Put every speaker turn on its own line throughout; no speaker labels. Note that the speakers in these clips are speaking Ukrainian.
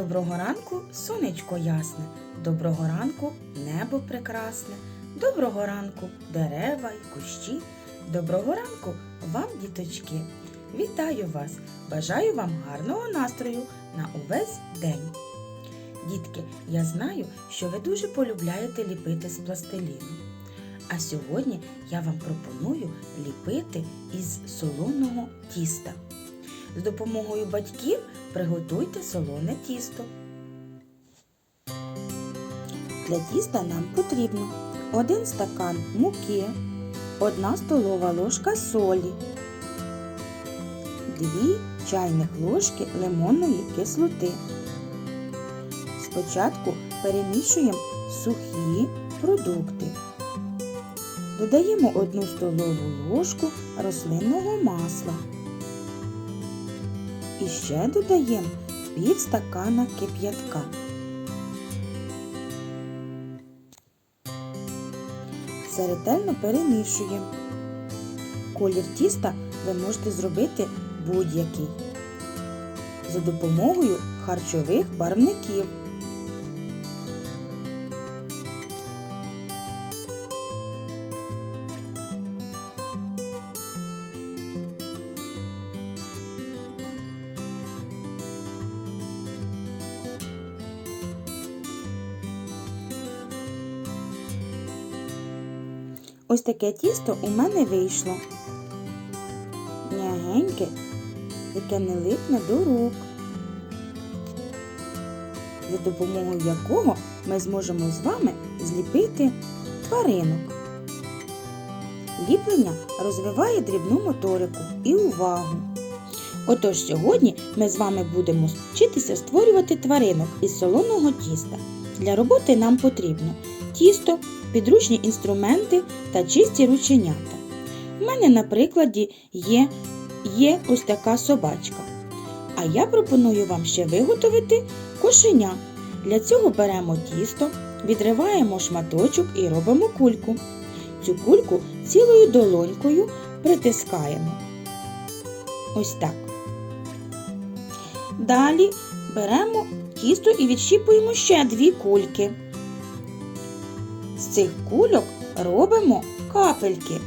Доброго ранку, сонечко ясне, доброго ранку, небо прекрасне, доброго ранку, дерева й кущі, доброго ранку вам, діточки. Вітаю вас! Бажаю вам гарного настрою на увесь день. Дітки, я знаю, що ви дуже полюбляєте ліпити з пластиліну. А сьогодні я вам пропоную ліпити із солоного тіста. З допомогою батьків приготуйте солоне тісто. Для тіста нам потрібно 1 стакан муки, 1 столова ложка солі, 2 чайних ложки лимонної кислоти. Спочатку перемішуємо сухі продукти. Додаємо 1 столову ложку рослинного масла. І ще додаємо пів стакана кип'ятка. Все ретельно перемішуємо. Колір тіста ви можете зробити будь-який за допомогою харчових барвників. Ось таке тісто у мене вийшло. М'ягеньке, яке не липне до рук, за допомогою якого ми зможемо з вами зліпити тваринок. Ліплення розвиває дрібну моторику і увагу. Отож сьогодні ми з вами будемо вчитися створювати тваринок із солоного тіста. Для роботи нам потрібно тісто, підручні інструменти та чисті рученята. У мене на прикладі є, є ось така собачка. А я пропоную вам ще виготовити кошеня. Для цього беремо тісто, відриваємо шматочок і робимо кульку. Цю кульку цілою долонькою притискаємо. Ось так. Далі беремо тісто і відщіпуємо ще дві кульки. Цих кульок робимо капельки.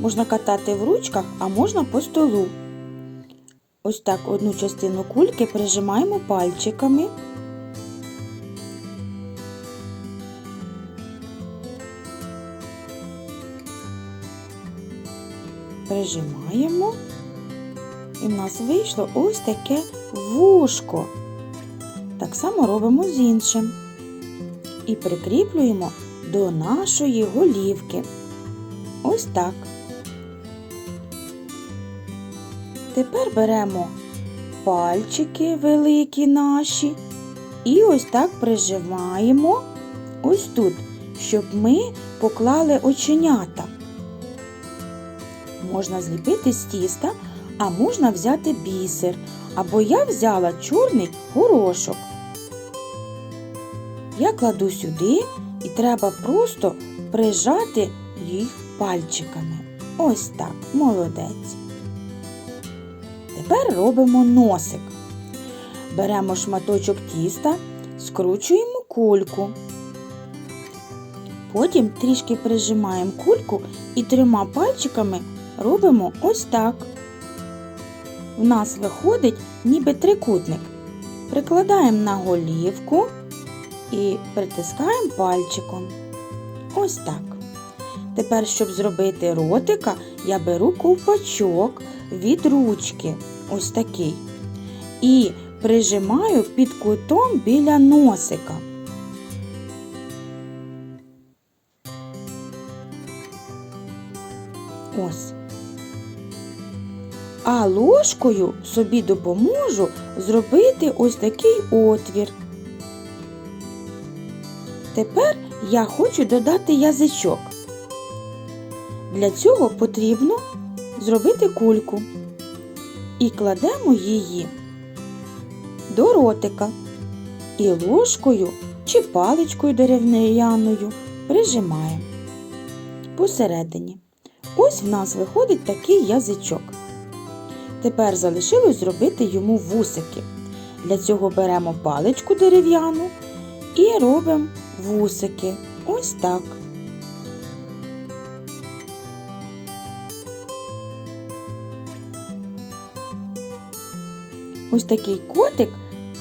Можна катати в ручках, а можна по столу. Ось так одну частину кульки прижимаємо пальчиками. Прижимаємо. І в нас вийшло ось таке вушко. Так само робимо з іншим. І прикріплюємо до нашої голівки. Ось так. Тепер беремо пальчики великі наші і ось так прижимаємо ось тут, щоб ми поклали оченята. Можна зліпити з тіста, а можна взяти бісер. Або я взяла чорний горошок. Я кладу сюди і треба просто прижати їх пальчиками. Ось так, молодець. Тепер робимо носик. Беремо шматочок тіста, скручуємо кульку. Потім трішки прижимаємо кульку і трьома пальчиками робимо ось так. У нас виходить ніби трикутник. Прикладаємо на голівку і притискаємо пальчиком. Ось так. Тепер, щоб зробити ротика, я беру ковпачок від ручки, ось такий, і прижимаю під кутом біля носика. А ложкою собі допоможу зробити ось такий отвір. Тепер я хочу додати язичок. Для цього потрібно зробити кульку і кладемо її до ротика і ложкою чи паличкою дерев'яною прижимаємо посередині. Ось в нас виходить такий язичок. Тепер залишилось зробити йому вусики. Для цього беремо паличку дерев'яну і робимо вусики. Ось так. Ось такий котик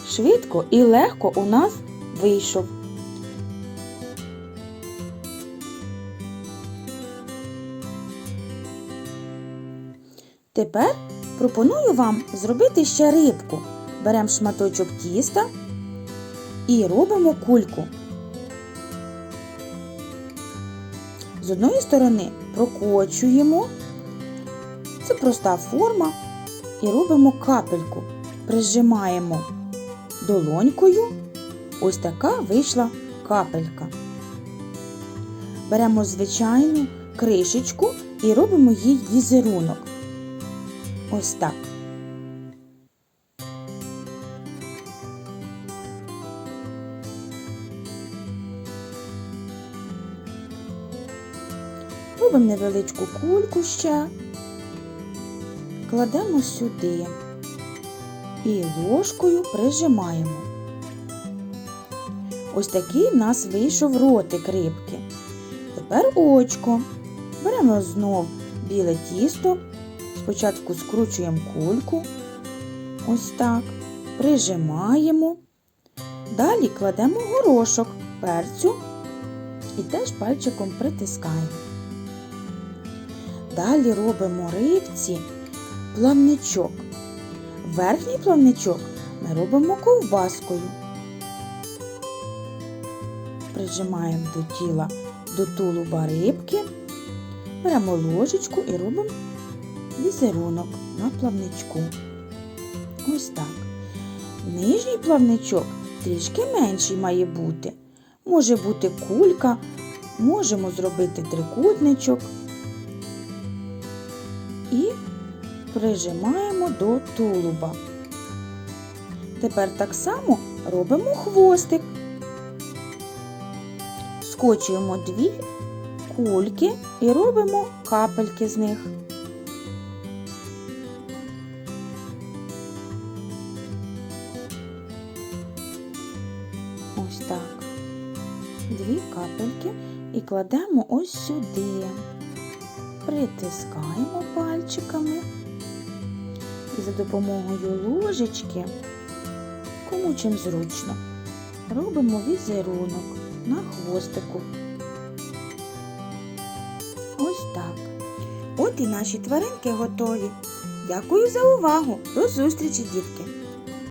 швидко і легко у нас вийшов. Тепер пропоную вам зробити ще рибку. Беремо шматочок тіста і робимо кульку. З одної сторони прокочуємо, це проста форма, і робимо капельку. Прижимаємо долонькою. Ось така вийшла капелька. Беремо звичайну кришечку і робимо їй візерунок. Ось так. Робимо невеличку кульку ще, кладемо сюди і ложкою прижимаємо. Ось такий в нас вийшов ротик рибки. Тепер очко. Беремо знов біле тісто. Спочатку скручуємо кульку, ось так, прижимаємо. Далі кладемо горошок перцю і теж пальчиком притискаємо. Далі робимо рибці плавничок. Верхній плавничок ми робимо ковбаскою. Прижимаємо до тіла до тулуба рибки, беремо ложечку і робимо візерунок на плавничку. Ось так. Нижній плавничок трішки менший має бути. Може бути кулька, можемо зробити трикутничок і прижимаємо до тулуба. Тепер так само робимо хвостик. Скочуємо дві кульки і робимо капельки з них. Ось так. Дві капельки і кладемо ось сюди. Притискаємо пальчиками і за допомогою ложечки, кому чим зручно, робимо візерунок на хвостику. Ось так. От і наші тваринки готові. Дякую за увагу. До зустрічі, дітки!